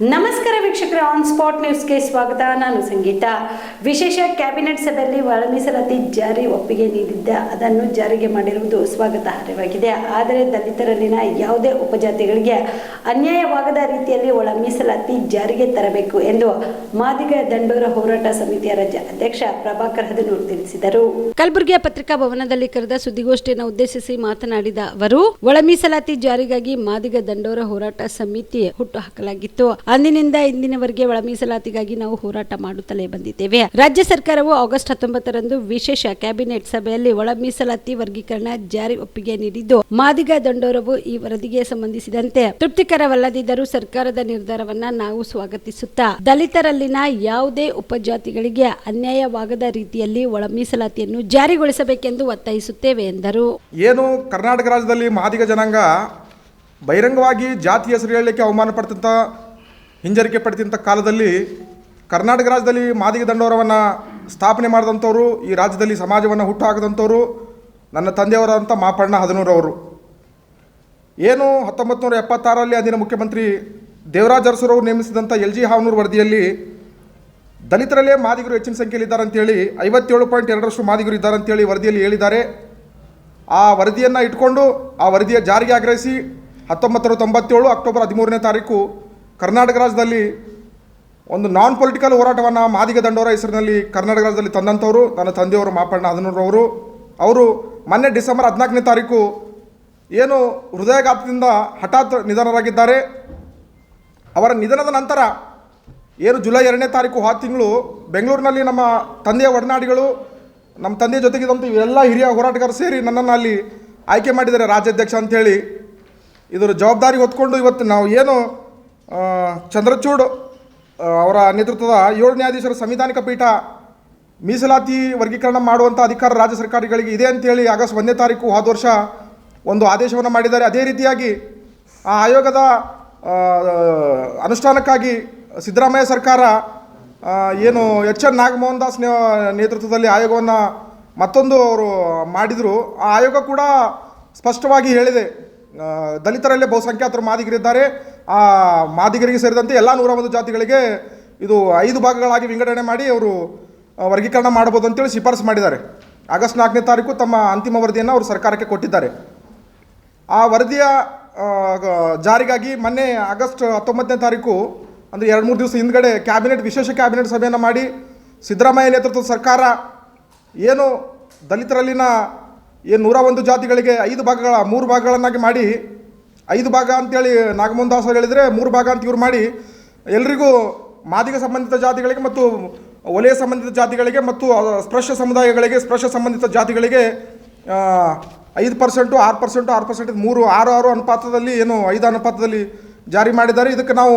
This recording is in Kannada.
ನಮಸ್ಕಾರ ವೀಕ್ಷಕರ ಆನ್ ಸ್ಪಾಟ್ ನ್ಯೂಸ್ಗೆ ಸ್ವಾಗತ. ನಾನು ಸಂಗೀತ. ವಿಶೇಷ ಕ್ಯಾಬಿನೆಟ್ ಸಭೆಯಲ್ಲಿ ಒಳ ಮೀಸಲಾತಿ ಜಾರಿ ಒಪ್ಪಿಗೆ ನೀಡಿದ್ದ. ಅದನ್ನು ಜಾರಿಗೆ ಮಾಡಿರುವುದು ಸ್ವಾಗತಾರ್ಹವಾಗಿದೆ. ಆದರೆ ದಲಿತರಲ್ಲಿನ ಯಾವುದೇ ಉಪಜಾತಿಗಳಿಗೆ ಅನ್ಯಾಯವಾಗದ ರೀತಿಯಲ್ಲಿ ಒಳ ಮೀಸಲಾತಿ ಜಾರಿಗೆ ತರಬೇಕು ಎಂದು ಮಾದಿಗ ದಂಡೋರ ಹೋರಾಟ ಸಮಿತಿಯ ರಾಜ್ಯ ಅಧ್ಯಕ್ಷ ಪ್ರಭಾಕರ್ ಹದನೂರ್ ತಿಳಿಸಿದರು. ಕಲಬುರಗಿಯ ಪತ್ರಿಕಾ ಭವನದಲ್ಲಿ ಕರೆದ ಸುದ್ದಿಗೋಷ್ಠಿಯನ್ನು ಉದ್ದೇಶಿಸಿ ಮಾತನಾಡಿದ ಅವರು ಒಳ ಮೀಸಲಾತಿ ಜಾರಿಗಾಗಿ ಮಾದಿಗ ದಂಡೋರ ಹೋರಾಟ ಸಮಿತಿ ಹುಟ್ಟು ಹಾಕಲಾಗಿತ್ತು. ಅಂದಿನಿಂದ ಇಂದಿನವರೆಗೆ ಒಳ ಮೀಸಲಾತಿಗಾಗಿ ನಾವು ಹೋರಾಟ ಮಾಡುತ್ತಲೇ ಬಂದಿದ್ದೇವೆ. ರಾಜ್ಯ ಸರ್ಕಾರವು ಆಗಸ್ಟ್ ಹತ್ತೊಂಬತ್ತರಂದು ವಿಶೇಷ ಕ್ಯಾಬಿನೆಟ್ ಸಭೆಯಲ್ಲಿ ಒಳ ಮೀಸಲಾತಿ ವರ್ಗೀಕರಣ ಜಾರಿ ಒಪ್ಪಿಗೆ ನೀಡಿದ್ದು, ಮಾದಿಗ ದಂಡೋರವು ಈ ವರದಿಗೆ ಸಂಬಂಧಿಸಿದಂತೆ ತೃಪ್ತಿಕರವಲ್ಲದಿದ್ದರೂ ಸರ್ಕಾರದ ನಿರ್ಧಾರವನ್ನ ನಾವು ಸ್ವಾಗತಿಸುತ್ತಾ, ದಲಿತರಲ್ಲಿನ ಯಾವುದೇ ಉಪಜಾತಿಗಳಿಗೆ ಅನ್ಯಾಯವಾಗದ ರೀತಿಯಲ್ಲಿ ಒಳ ಮೀಸಲಾತಿಯನ್ನು ಜಾರಿಗೊಳಿಸಬೇಕೆಂದು ಒತ್ತಾಯಿಸುತ್ತೇವೆ ಎಂದರು. ಏನು ಕರ್ನಾಟಕ ರಾಜ್ಯದಲ್ಲಿ ಮಾದಿಗ ಜನಾಂಗ ಬಹಿರಂಗವಾಗಿ ಜಾತಿ ಹೆಸರು ಹೇಳಲಿಕ್ಕೆ ಅವಮಾನ ಹಿಂಜರಿಕೆ ಪಡ್ತಿದ್ದಂಥ ಕಾಲದಲ್ಲಿ ಕರ್ನಾಟಕ ರಾಜ್ಯದಲ್ಲಿ ಮಾದಿಗ ದಂಡೋರವನ್ನು ಸ್ಥಾಪನೆ ಮಾಡಿದಂಥವ್ರು, ಈ ರಾಜ್ಯದಲ್ಲಿ ಸಮಾಜವನ್ನು ಹುಟ್ಟುಹಾಕಿದಂಥವ್ರು ನನ್ನ ತಂದೆಯವರಾದಂಥ ಮಾಪಣ್ಣ ಹದನೂರವರು ಏನು ಹತ್ತೊಂಬತ್ತು ನೂರ ಎಪ್ಪತ್ತಾರರಲ್ಲಿ ಅಂದಿನ ಮುಖ್ಯಮಂತ್ರಿ ದೇವರಾಜ್ ಅರಸರವರು ನೇಮಿಸಿದಂಥ ಎಲ್ ಜಿ ಹಾವನೂರು ವರದಿಯಲ್ಲಿ ದಲಿತರಲ್ಲೇ ಮಾದಿಗರು ಹೆಚ್ಚಿನ ಸಂಖ್ಯೆಯಲ್ಲಿ ಇದ್ದಾರೆ ಅಂತೇಳಿ, ಐವತ್ತೇಳು ಪಾಯಿಂಟ್ ಎರಡರಷ್ಟು ಮಾದಿಗರು ಇದ್ದಾರೆ ಅಂತೇಳಿ ವರದಿಯಲ್ಲಿ ಹೇಳಿದ್ದಾರೆ. ಆ ವರದಿಯನ್ನು ಇಟ್ಕೊಂಡು ಆ ವರದಿಯ ಜಾರಿಗೆ ಆಗ್ರಹಿಸಿ ಹತ್ತೊಂಬತ್ತು ನೂರ ತೊಂಬತ್ತೇಳು ಅಕ್ಟೋಬರ್ ಹದಿಮೂರನೇ ತಾರೀಕು ಕರ್ನಾಟಕ ರಾಜ್ಯದಲ್ಲಿ ಒಂದು ನಾನ್ ಪೊಲಿಟಿಕಲ್ ಹೋರಾಟವನ್ನು ಮಾದಿಗ ದಂಡೋರ ಹೆಸರಿನಲ್ಲಿ ಕರ್ನಾಟಕ ರಾಜ್ಯದಲ್ಲಿ ತಂದಂಥವರು, ನನ್ನ ತಂದೆಯವರು ಮಾಪಣ್ಣ ಹದನೂರವರು ಅವರು. ಮೊನ್ನೆ ಡಿಸೆಂಬರ್ ಹದಿನಾಲ್ಕನೇ ತಾರೀಕು ಏನು ಹೃದಯಾಘಾತದಿಂದ ಹಠಾತ್ ನಿಧನರಾಗಿದ್ದಾರೆ. ಅವರ ನಿಧನದ ನಂತರ ಏನು ಜುಲೈ ಎರಡನೇ ತಾರೀಕು ಆ ತಿಂಗಳು ಬೆಂಗಳೂರಿನಲ್ಲಿ ನಮ್ಮ ತಂದೆಯ ಒಡನಾಡಿಗಳು, ನಮ್ಮ ತಂದೆಯ ಜೊತೆಗಿದ್ದಂಥ ಇವೆಲ್ಲ ಹಿರಿಯ ಹೋರಾಟಗಾರರು ಸೇರಿ ನನ್ನನ್ನು ಅಲ್ಲಿ ಆಯ್ಕೆ ಮಾಡಿದ್ದಾರೆ ರಾಜ್ಯಾಧ್ಯಕ್ಷ ಅಂಥೇಳಿ ಇದರ ಜವಾಬ್ದಾರಿ ಹೊತ್ಕೊಂಡು ಇವತ್ತು ನಾವು ಏನು ಚಂದ್ರಚೂಡ್ ಅವರ ನೇತೃತ್ವದ ಏಳು ನ್ಯಾಯಾಧೀಶರ ಸಂವಿಧಾನಿಕ ಪೀಠ ಮೀಸಲಾತಿ ವರ್ಗೀಕರಣ ಮಾಡುವಂಥ ಅಧಿಕಾರ ರಾಜ್ಯ ಸರ್ಕಾರಗಳಿಗೆ ಇದೆ ಅಂತೇಳಿ ಆಗಸ್ಟ್ ಒಂದನೇ ತಾರೀಕು ಹೋದ ವರ್ಷ ಒಂದು ಆದೇಶವನ್ನು ಮಾಡಿದ್ದಾರೆ. ಅದೇ ರೀತಿಯಾಗಿ ಆ ಆಯೋಗದ ಅನುಷ್ಠಾನಕ್ಕಾಗಿ ಸಿದ್ದರಾಮಯ್ಯ ಸರ್ಕಾರ ಏನು ಎಚ್ ಎನ್ ನಾಗಮೋಹನ್ ದಾಸ್ ನೇತೃತ್ವದಲ್ಲಿ ಆಯೋಗವನ್ನು ಮತ್ತೊಂದು ಅವರು ಮಾಡಿದರು. ಆ ಆಯೋಗ ಕೂಡ ಸ್ಪಷ್ಟವಾಗಿ ಹೇಳಿದೆ. ದಲಿತರಲ್ಲೇ ಬಹುಸಂಖ್ಯಾತರು ಮಾದಿಗರಿದ್ದಾರೆ. ಆ ಮಾದಿಗರಿಗೆ ಸೇರಿದಂತೆ ಎಲ್ಲ ನೂರ ಒಂದು ಜಾತಿಗಳಿಗೆ ಇದು ಐದು ಭಾಗಗಳಾಗಿ ವಿಂಗಡಣೆ ಮಾಡಿ ಅವರು ವರ್ಗೀಕರಣ ಮಾಡ್ಬೋದು ಅಂತೇಳಿ ಶಿಫಾರಸು ಮಾಡಿದ್ದಾರೆ. ಆಗಸ್ಟ್ ನಾಲ್ಕನೇ ತಾರೀಕು ತಮ್ಮ ಅಂತಿಮ ವರದಿಯನ್ನು ಅವರು ಸರ್ಕಾರಕ್ಕೆ ಕೊಟ್ಟಿದ್ದಾರೆ. ಆ ವರದಿಯ ಜಾರಿಗಾಗಿ ಮೊನ್ನೆ ಆಗಸ್ಟ್ ಹತ್ತೊಂಬತ್ತನೇ ತಾರೀಕು, ಅಂದರೆ ಎರಡು ಮೂರು ದಿವಸ ಹಿಂದ್ಗಡೆ ಕ್ಯಾಬಿನೆಟ್, ವಿಶೇಷ ಕ್ಯಾಬಿನೆಟ್ ಸಭೆಯನ್ನು ಮಾಡಿ ಸಿದ್ದರಾಮಯ್ಯ ನೇತೃತ್ವದ ಸರ್ಕಾರ ಏನು ದಲಿತರಲ್ಲಿನ, ಏನು ನೂರ ಒಂದು ಜಾತಿಗಳಿಗೆ ಐದು ಭಾಗಗಳ, ಮೂರು ಭಾಗಗಳನ್ನಾಗಿ ಮಾಡಿ ಐದು ಭಾಗ ಅಂತೇಳಿ ನಾಗಮೋಹನ್ ಅವರು ಹೇಳಿದರೆ ಮೂರು ಭಾಗ ಅಂತ ಇವ್ರು ಮಾಡಿ, ಎಲ್ರಿಗೂ ಮಾದಿಗ ಸಂಬಂಧಿತ ಜಾತಿಗಳಿಗೆ ಮತ್ತು ಒಲೆಯ ಸಂಬಂಧಿತ ಜಾತಿಗಳಿಗೆ ಮತ್ತು ಸ್ಪೃಶ್ಯ ಸಮುದಾಯಗಳಿಗೆ ಸ್ಪೃಶ್ಯ ಸಂಬಂಧಿತ ಜಾತಿಗಳಿಗೆ ಐದು ಪರ್ಸೆಂಟು ಆರು ಪರ್ಸೆಂಟು ಆರು ಪರ್ಸೆಂಟ್ ಮೂರು, ಆರು ಆರು ಅನುಪಾತದಲ್ಲಿ ಏನು ಐದು ಅನುಪಾತದಲ್ಲಿ ಜಾರಿ ಮಾಡಿದ್ದಾರೆ. ಇದಕ್ಕೆ ನಾವು